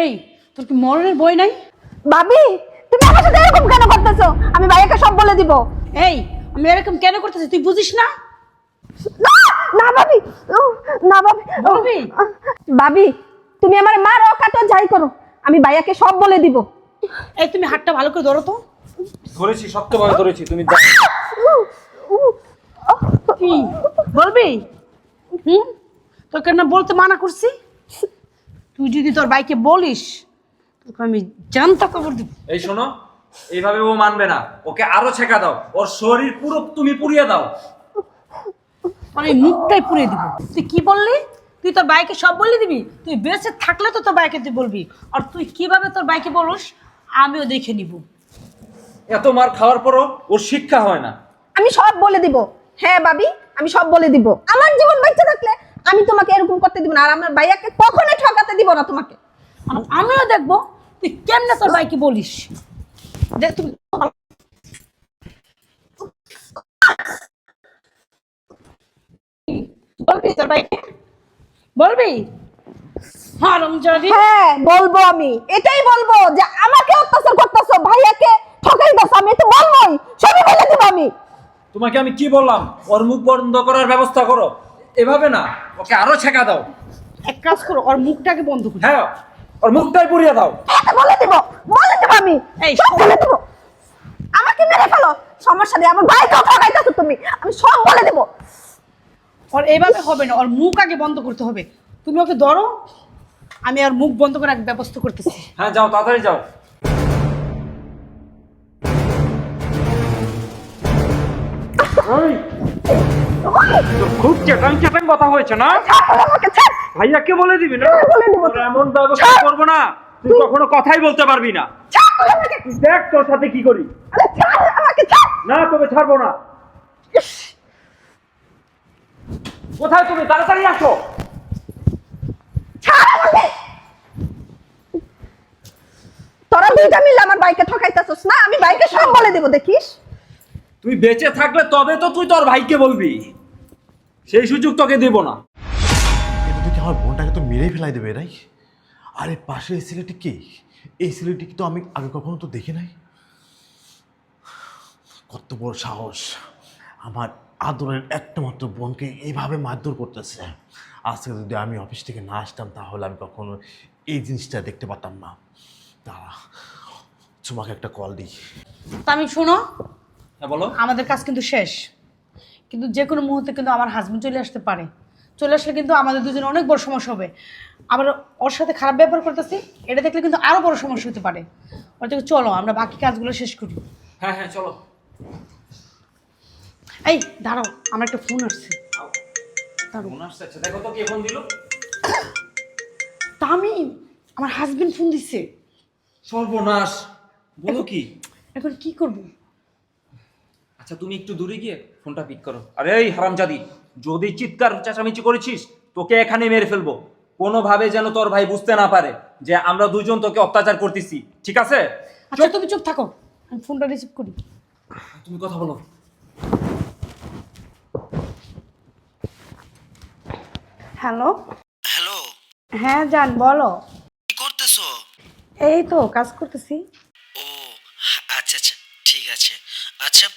এই তোর কি মরণের বই নাই? ভাবি তুমি আমার সাথে এরকম কেন করতেছো? আমি ভাইয়াকে সব বলে দিব। এই আমি এরকম কেন করতেছি? তুই বুঝিস না? না না ভাবি না ভাবি। বলবি? ভাবি তুমি আমার মারো কাটো যাই করো। আমি ভাইয়াকে সব বলে দিব। এই তুমি হাতটা ভালো করে ধরো তো। ধরেছি শক্তভাবে ধরেছি তুমি কি? বলবি? হুম? তোকে না বলতে মানা করছি? তুই যদি তোর বাইকে বলিস তোকে আমি জানতা খবর দিব। এই শোনো এইভাবে ও মানবে না। ওকে আরও ছেঁকা দাও। ওর শরীর পুরো তুমি পুড়িয়ে দাও। মানে মুখটাই পুড়িয়ে দিব। তুই কি বললি? তুই তোর বাইকে সব বলে দিবি? তুই বেঁচে থাকলে তো তোর বাইকে তুই বলবি। আর তুই কীভাবে তোর বাইকে বলস আমিও দেখে নিব। এত মার খাওয়ার পরও ওর শিক্ষা হয় না। আমি সব বলে দিব। হ্যাঁ ভাবি আমি সব বলে দিব। আমার জীবন বেঁচে থাকলে আমি তোমাকে এরকম করতে দিব না আর আমার ভাইয়াকে কখনোই ঠকাতে দিব না তোমাকে। আমিও দেখব তুই কেমনে তোর বাইকে বলিস? দেখ তুমি বলবি তোর বাইকে বলবি? হ্যাঁ হ্যাঁ বলব আমি। এটাই বলব যে আমাকে অত্যাচার করতেছো ভাইয়াকে ঠকাইতেছো আমি তো বলবোই। সবই বলে দিব আমি। তোমাকে আমি কি বললাম? ওর মুখ বন্ধ করার ব্যবস্থা করো। এভাবে না। ওকে আরও ছেঁকা দাও। এক কাজ করো ওর মুখটাকে বন্ধ করি। হ্যাঁ ওর মুখটাই পুড়িয়ে দাও। হ্যাঁ, বলে দিব বলে দিব আমি। এই, সব বলে দিব। আমাকে মেরে ফেলো। সমস্যা নেই আমার ভাইকেও ঠকাইতেছো তুমি। আমি সব বলে দিব। ওর এইভাবে হবে না ওর মুখ আগে বন্ধ করতে হবে। তুমি ওকে ধরো আমি আর মুখ বন্ধ করার ব্যবস্থা করতেছি। হ্যাঁ যাও তাড়াতাড়ি যাও। খুব চেটাং চেটাং কথা হয়েছে না? ছাড় ভাইয়াকে বলে দিবি না? এমন ব্যবস্থা করব না তুই কখনো কথাই বলতে পারবি না। দেখ তোর সাথে কি করি। না তোকে ছাড়বো না। কোথায় তুমি? তাড়াতাড়ি আসো। তোরা দুইটা মিলে আমার বাইকে ঠকাইতেছস না? আমি বাইকে সব বলে দেব দেখিস? তুই বেঁচে থাকলে তবে তো তুই তোর ভাইকে বলবি। সেই সুযোগ তোকে দেব না। এটা তো কি আমার বোনটাকে তো মেরেই ফেলাই দেবে এরাই? আরে পাশে এই ছেলেটি কে? এই ছেলেটি তো আমি আগে কখনো তো দেখি নাই। কত বড় সাহস। আমার আদরের একটা মাত্র বোনকে এইভাবে মারধর করতেছে। আজকে যদি আমি অফিস থেকে না আসতাম তাহলে আমি কখনো এই জিনিসটা দেখতে পারতাম না। তারা তোমাকে একটা কল দিই। তা আমি শোনো। হ্যাঁ বলো। আমাদের কাজ কিন্তু শেষ। কিন্তু যে কোনো মুহূর্তে কিন্তু আমার হাজব্যান্ড চলে আসতে পারে। চলে আসলে কিন্তু আমাদের দুজনে অনেক বড় সমস্যা হবে। আবার ওর সাথে খারাপ ব্যবহার করতেছি এটা দেখলে কিন্তু আরও বড় সমস্যা হতে পারে। ওর থেকে চলো আমরা বাকি কাজগুলো শেষ করি। হ্যাঁ হ্যাঁ চলো। এই দাঁড়াও আমার একটা ফোন আসছে। দাঁড়াও। ফোন আসছে আচ্ছা, দেখো তো কে ফোন দিল। তা আমার হাজবেন্ড ফোন দিচ্ছে সর্বনাশ বলো কি? এখন কি করব? আচ্ছা তুমি একটু দূরে গিয়ে ফোনটা পিক করো। আরে এই হারামজাদি যদি চিৎকার চেঁচামেচি করেছিস তোকে এখানে মেরে ফেলব। কোনোভাবে যেন তোর ভাই বুঝতে না পারে যে আমরা দুজন তোকে অত্যাচার করতেছি। ঠিক আছে? আচ্ছা তুমি চুপ থাকো। আমি ফোনটা রিসিভ করি। তুমি কথা বলো। হ্যালো হ্যালো হ্যাঁ জান বলো। কি করতেছো? এই তো কাজ করতেছি ও আচ্ছা আচ্ছা ঠিক আছে আচ্ছা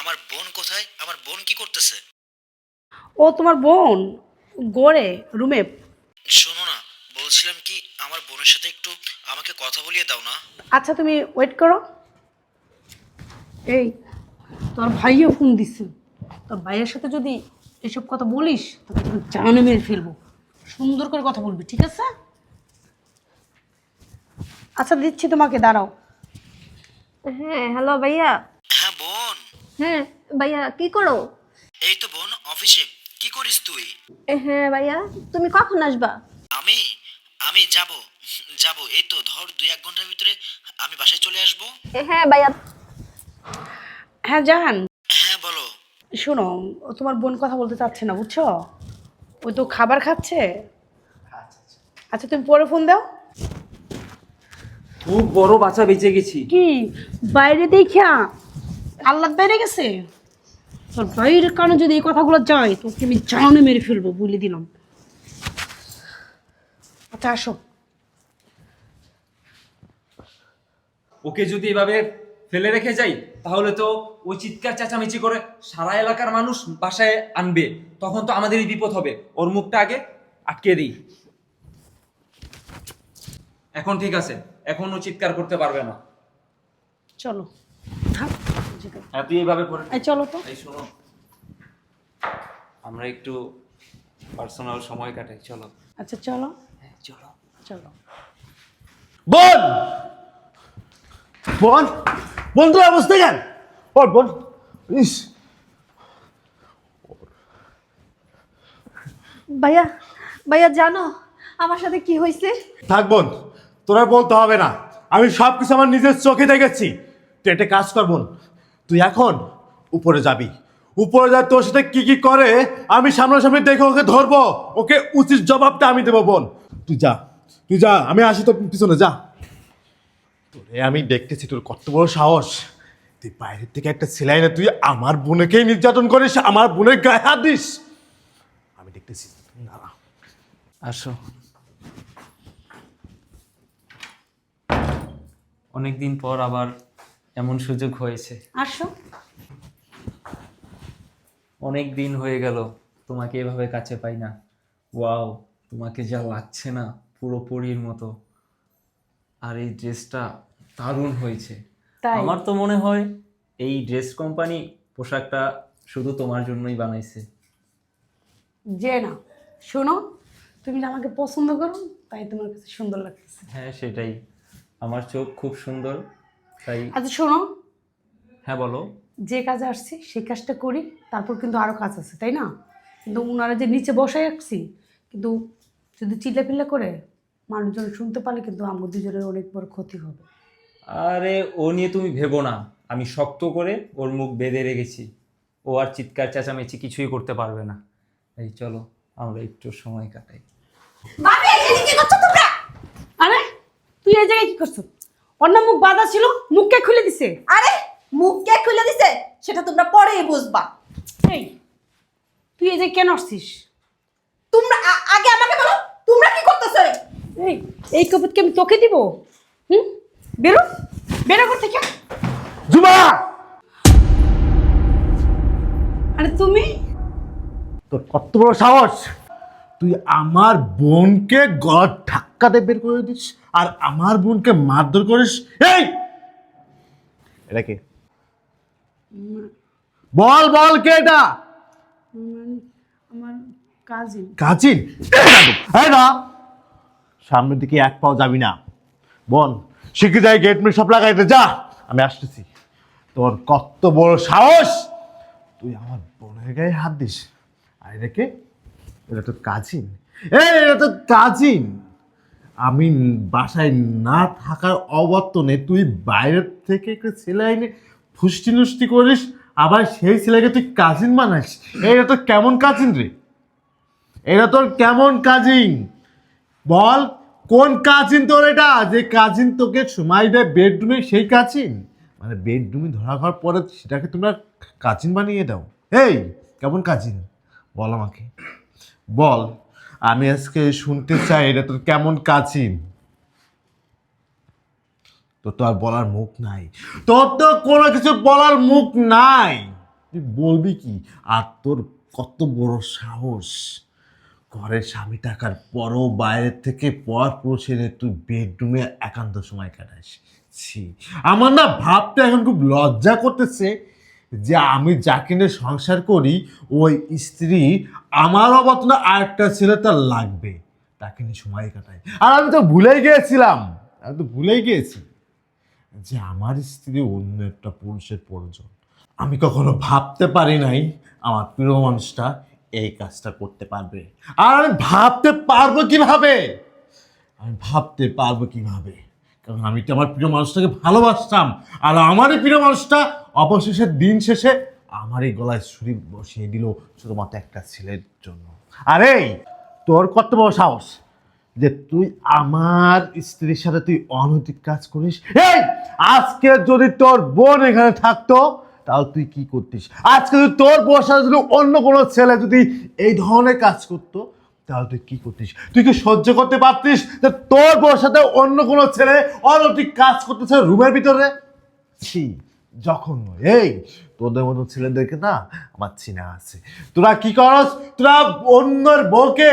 আমার বোন কোথায়? আমার বোন কি করতেছে? ও তোমার বোন? গড়ে রুমে। শোনো না বলছিলাম কি আমার বোনের সাথে একটু আমাকে কথা বলিয়ে দাও না। আচ্ছা তুমি ওয়েট করো। এই তোর ভাইও ফোন দিচ্ছে তোর ভাইয়ের সাথে যদি এসব কথা বলিস তোকে তোকে জানে মেরে ফেলব। সুন্দর করে কথা বলবি ঠিক আছে? আচ্ছা দিচ্ছি তোমাকে দাঁড়াও। হ্যাঁ হ্যালো ভাইয়া। হ্যাঁ বোন। হ্যাঁ। ভাইয়া কি করো? এই তো বোন অফিসে। কি করিস তুই? হ্যাঁ ভাইয়া তুমি কখন আসবা? আমি? আমি যাব। যাব। এই তো ধর দুই এক ঘণ্টার ভিতরে আমি বাসায় চলে আসব। হ্যাঁ ভাইয়া। হ্যাঁ জান হ্যাঁ বলো। শোনো ও তোমার বোন কথা বলতে চাচ্ছে না বুঝছ? ও তো খাবার খাচ্ছে। আচ্ছা তুমি পরে ফোন দাও। খুব বড় বাচ্চা বেঁচে গেছি। কি? বাইরে দেখিয়া আল্লাহ বাইরে গেছে? তোর বাইরের কারণে যদি এই কথাগুলো যায় তোকে আমি জানে মেরে ফেলব বলে দিলাম। আচ্ছা আসো। ওকে যদি এভাবে ফেলে রেখে যাই তাহলে তো ওই চিৎকার চেঁচামেচি করে সারা এলাকার মানুষ বাসায় আনবে। তখন তো আমাদেরই বিপদ হবে। ওর মুখটা আগে আটকে দিই। এখন ঠিক আছে। এখন ও চিৎকার করতে পারবে না। চলো। হ্যাঁ তুই এইভাবে করে এই চলো তো। এই শোনো। আমরা একটু পার্সোনাল সময় কাটাই চলো। আচ্ছা চলো। হ্যাঁ চলো। চলো। বোন! বোন! বোন তোর অবস্থা কেন ওর বোন! ইস! ভাইয়া ভাইয়া জানো আমার সাথে কি হয়েছে? থাক বোন তোরা বলতে হবে না। আমি সব কিছু আমার নিজের চোখে দেখেছি। তুই একটা কাজ কর বোন। তুই এখন উপরে যাবি। উপরে যা তোর সাথে কি কি করে, আমি সামনাসামনি দেখে ওকে ধরবো। ওকে উচিত জবাবটা আমি দেবো, বোন। তুই যা তুই যা, আমি আসি তোর পিছনে, যা। তোরে আমি দেখতেছি, তোর কত বড় সাহস। তুই বাইরের থেকে একটা সেলাই না তুই আমার বোনকেই নির্যাতন করিস, আমার বোনের গায়ে হাত দিস। আমি দেখতেছি, দাঁড়া। আসো। অনেকদিন পর আবার এমন সুযোগ হয়েছে। আসো। অনেক দিন হয়ে গেল তোমাকে এভাবে কাছে পাই না। ওয়াও তোমাকে যা লাগছে না পুরো পরীর মতো। আর এই ড্রেসটা দারুণ হয়েছে। আমার তো মনে হয় এই ড্রেস কোম্পানি পোশাকটা শুধু তোমার জন্যই বানাইছে। যে না শোনো তুমি যে আমাকে পছন্দ করো তাই তোমার কাছে সুন্দর লাগতেছে। হ্যাঁ সেটাই। আমার চোখ খুব সুন্দর। তাই আচ্ছা শোনো। হ্যাঁ বলো। যে কাজে আসছি সেই কাজটা করি তারপর কিন্তু আরও কাজ আছে তাই না? কিন্তু ওনারা যে নিচে বসাই রাখছি কিন্তু যদি চিল্লাপিল্লা করে মানুষজন শুনতে পারলে কিন্তু আমার দুজনের অনেক বড় ক্ষতি হবে। আরে ও নিয়ে তুমি ভেবো না। আমি শক্ত করে ওর মুখ বেঁধে রেখেছি। ও আর চিৎকার চেঁচামেচি কিছুই করতে পারবে না। এই চলো আমরা একটু সময় কাটাই। আরে তুই এই জায়গায় কি করছ? অন্য মুখ বাধা ছিল মুখকে খুলে দিছে। আরে মুখ কে খুলে দিছে? সেটা তোমরা পরেই বুঝবা। এই তুই এই জায়গায় কেন আসছিস? তোমরা আ- আগে আমাকে বলো তোমরা কি করতেছো? এই এই কবুতকে আমি তোকে দিব? হুম? বেরো বেরো ঘর থেকে। জুমা! আরে তুমি? তোর কত বড় সাহস? তুই আমার বোনকে ধাক্কাতে বের করে দিস আর আমার বোনকে মারধর করিস। এই! এটা কে? বল বল কে এটা? আমার কাজিন? কাচিন এই না সামনের দিকে এক পাও যাবি না। বল শিখে যাই গেট মিট সব লাগাইতে যা আমি আসতেছি। তোর কত বড় সাহস! তুই আমার বোনের গায়ে হাত দিস। আর এটা কে? এটা তো কাজিন এই এটা তো কাজিন আমি বাসায় না থাকার অবর্তনে তুই বাইরের থেকে একটা ছেলে এনে ফুষ্টি নুষ্টি করিস, আবার সেই ছেলেকে তুই কাজিন বানাস। এটা তো কেমন কাজিন রে? এটা তোর কেমন কাজিন বল, কোন কাজিন তোর এটা? যে কাজিন তোকে সময় দেয় বেডরুমে সেই কাজিন মানে বেডরুমে ধরা খাওয়ার পরে সেটাকে তোমরা কাজিন বানিয়ে দাও। এই, কেমন কাজিন বল আমাকে। বল আমি আজকে শুনতে চাই, এটা তোর কেমন কাচিন তোর তো আর বলার মুখ নাই। তোর তো কোনো কিছু বলার মুখ নাই। তুই বলবি কি? আর তোর কত বড় সাহস। ঘরের স্বামী টাকার পরও বাইরের থেকে পর এনে তুই বেডরুমে একান্ত সময় কাটাস। ছি। আমার না ভাবতে এখন খুব লজ্জা করতেছে যে আমি যাকে নিয়ে সংসার করি, ওই স্ত্রী আমার অবতনা আরেকটা ছেলে তার লাগবে। তাকে নিয়ে সময় কাটাই। আর আমি তো ভুলেই গিয়েছিলাম। আমি তো ভুলেই গিয়েছি যে আমার স্ত্রী অন্য একটা পুরুষের প্রয়োজন। আমি কখনো ভাবতে পারি নাই আমার প্রিয় মানুষটা এই কাজটা করতে পারবে। আর আমি ভাবতে পারব কীভাবে? আমি ভাবতে পারব কীভাবে? কারণ আমি তো আমার প্রিয় মানুষটাকে ভালোবাসতাম। আর আমারই প্রিয় মানুষটা অবশেষে দিন শেষে আমার এই গলায় ছুরি বসিয়ে দিল শুধুমাত্র একটা ছেলের জন্য। আরে তোর কত বড় সাহস যে তুই আমার স্ত্রীর সাথে তুই অনৈতিক কাজ করিস? এই, আজকে যদি তোর বোন এখানে থাকতো, তাহলে তুই কি করতিস? আজকে যদি তোর বসার যদি অন্য কোনো ছেলে যদি এই ধরনের কাজ করতো, তাহলে তুই কি করতিস? তুই কি সহ্য করতে পারতিস যে তোর বউর সাথে অন্য কোনো ছেলে অনৈতিক কাজ করতেছে রুমের ভিতরে? ছি। যখন এই, তোদের মতো ছেলেদেরকে না আমার চিনা আছে। তোরা কি করস? তোরা অন্যের বউকে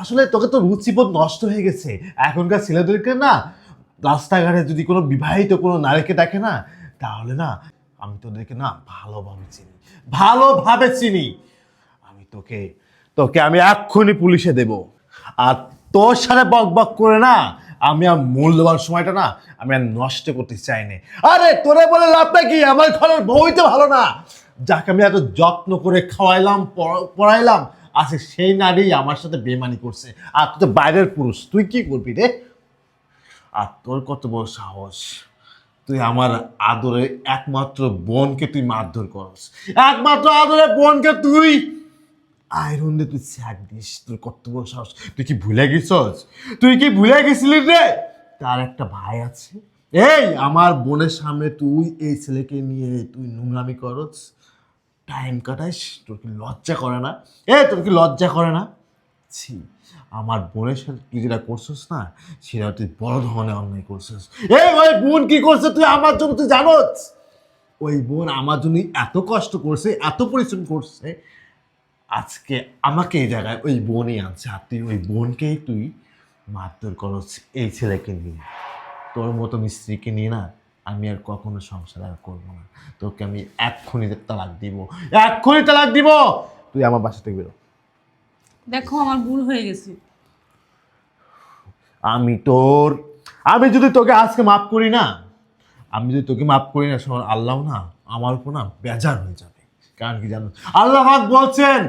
আসলে তোকে তো রুচিবোধ নষ্ট হয়ে গেছে। এখনকার ছেলেদেরকে না রাস্তাঘাটে যদি কোনো বিবাহিত কোনো নারীকে দেখে না, তাহলে না আমি তোদেরকে না ভালোভাবে চিনি। ভালোভাবে চিনি। আমি তোকে তোকে আমি এক্ষুনি পুলিশে দেব। আর তোর সাথে বক বক করে না আমি আর মূল্যবান সময়টা না, আমি আর নষ্ট করতে চাই না আরে, তোরে বলে লাভ লাভটা কি? আমার ঘরের বউই তো ভালো না। যাকে আমি এত যত্ন করে খাওয়াইলাম পড়া- পড়াইলাম, আছে সেই নারী আমার সাথে বেমানি করছে। আর তুই তো বাইরের পুরুষ, তুই কি করবি রে? আর তোর কত বড় সাহস? তুই আমার আদরে একমাত্র বোনকে তুই মারধর করস। একমাত্র আদরে বোনকে তুই আয়রন দিয়ে তুই স্যাক দিস, তোর কত বড় সাহস। তুই কি ভুলে গেছস? তুই কি ভুলে গেছিলি রে? তার একটা ভাই আছে। এই, আমার বোনের সামনে তুই এই ছেলেকে নিয়ে তুই নোংরামি করস টাইম কাটাইস, তোর কি লজ্জা করে না? এ তোর কি লজ্জা করে না? ছি, আমার বোনের সাথে তুই যেটা করছিস না, সেটা তুই বড় ধরনের অন্যায় করছিস। এই ওই বোন কি করছে তুই আমার জন্য, তুই জানোস? ওই বোন আমার জন্য এত কষ্ট করছে, এত পরিশ্রম করছে আজকে আমাকে এই জায়গায় ওই বোনই আনছে। আর তুই ওই বোনকেই তুই মারধর করছ এই ছেলেকে নিয়ে। তোর মতো মিস্ত্রিকে নিয়ে না আমি আর কখনো সংসার আর করব না। তোকে আমি এক্ষুনি তালাক দিব। এক্ষুনি তালাক দিব! তুই আমার বাসা থেকে বেরো। দেখো আমার ভুল হয়ে গেছে। আমি তোর আমি যদি তোকে আজকে মাফ করি না আমি যদি তোকে মাফ করি না শোন আল্লাহ না আমার উপর না বেজার হয়ে যাবে। কারণ কি জানো? আল্লাহ পাক বলছেন,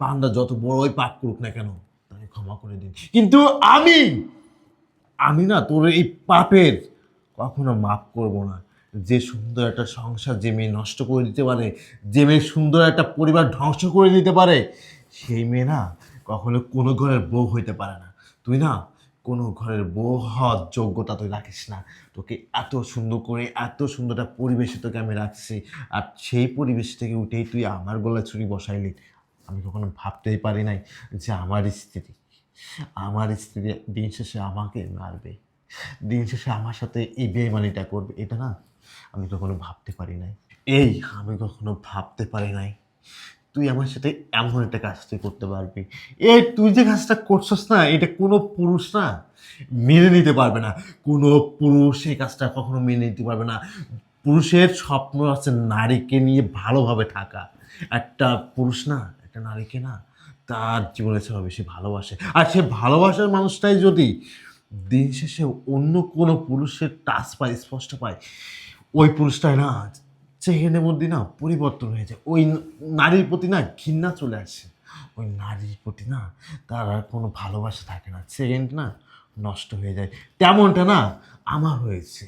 বান্দা যত বড়ই পাপ করুক না কেন, তাকে ক্ষমা করে দিন। কিন্তু আমি আমি না তোর এই পাপের কখনো মাফ করব না। যে সুন্দর একটা সংসার যে মেয়ে নষ্ট করে দিতে পারে, যে মেয়ে সুন্দর একটা পরিবার ধ্বংস করে দিতে পারে, সেই মেয়ে না কখনো কোনো ঘরের বউ হইতে পারে না। তুই না কোনো ঘরের হওয়ার যোগ্যতা তুই রাখিস না। তোকে এত সুন্দর করে, এত সুন্দর একটা পরিবেশে তোকে আমি রাখছি। আর সেই পরিবেশ থেকে উঠেই তুই আমার গলায় ছুরি বসাইলি। আমি কখনো ভাবতেই পারি নাই যে আমার স্ত্রী আমার স্ত্রী দিন শেষে আমাকে মারবে। দিন শেষে আমার সাথে এই বেমানিটা করবে। এটা না আমি কখনো ভাবতে পারি নাই। এই আমি কখনো ভাবতে পারি নাই তুই আমার সাথে এমন একটা কাজ তুই করতে পারবি। এ, তুই যে কাজটা করছস না, এটা কোনো পুরুষ না, মেনে নিতে পারবে না। কোনো পুরুষ এই কাজটা কখনো মেনে নিতে পারবে না। পুরুষের স্বপ্ন আছে নারীকে নিয়ে ভালোভাবে থাকা। একটা পুরুষ না, একটা নারীকে না, তার জীবনে ছাড়া বেশি ভালোবাসে। আর সে ভালোবাসার মানুষটাই যদি দিন শেষে অন্য কোনো পুরুষের টাচ পায়, স্পষ্ট পায়, ওই পুরুষটাই না চেহেনের মধ্যে না পরিবর্তন হয়ে যায়। ওই নারীর প্রতি না ঘৃণা চলে আসে। ওই নারীর প্রতি না তার আর কোনো ভালোবাসা থাকে না। সেকেন্ড না নষ্ট হয়ে যায়। তেমনটা না আমার হয়েছে।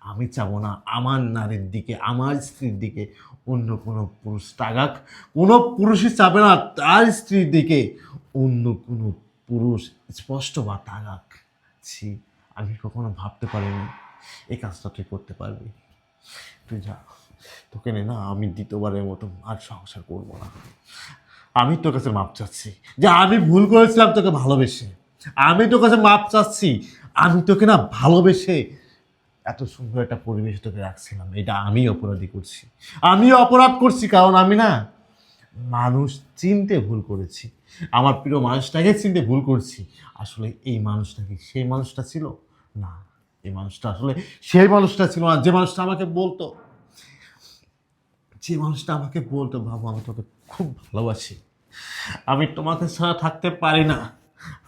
আমি চাবো না আমার নারীর দিকে, আমার স্ত্রীর দিকে অন্য কোনো পুরুষ তাগাক কোনো পুরুষই চাবে না তার স্ত্রীর দিকে অন্য কোনো পুরুষ স্পষ্ট বা তাগাক ছি, আমি কখনো ভাবতে পারিনি। এই কাজটা তুই করতে পারবি। তুই যা। তোকে নে না আমি দ্বিতীয়বারের মতো আর সংসার করব না। আমি তোর কাছে মাপ চাচ্ছি। যে আমি ভুল করেছিলাম তোকে ভালোবেসে। আমি তোর কাছে মাপ চাচ্ছি। আমি তোকে না ভালোবেসে এত সুন্দর একটা পরিবেশ তোকে রাখছিলাম। এটা আমি অপরাধী করছি। আমি অপরাধ করছি কারণ আমি না মানুষ চিনতে ভুল করেছি। আমার প্রিয় মানুষটাকে চিনতে ভুল করছি। আসলে এই মানুষটা কি সেই মানুষটা ছিল? না, এই মানুষটা আসলে সেই মানুষটা ছিল না। যে মানুষটা আমাকে বলতো যে মানুষটা আমাকে বলতো বাবু আমি তোকে খুব ভালোবাসি। আমি তোমাকে ছাড়া থাকতে পারি না।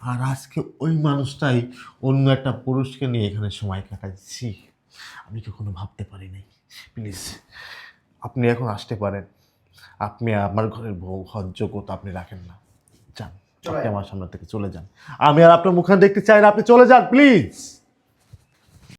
আর আজকে ওই মানুষটাই অন্য একটা পুরুষকে নিয়ে এখানে সময় কাটাচ্ছি। আমি কখনো ভাবতে পারি নাই। প্লিজ আপনি এখন আসতে পারেন। আপনি আমার ঘরের বউ হওয়ার যোগ্যতা আপনি রাখেন না। যান আপনি আমার সামনে থেকে চলে যান। আমি আর আপনার মুখে দেখতে চাই না। আপনি চলে যান প্লিজ।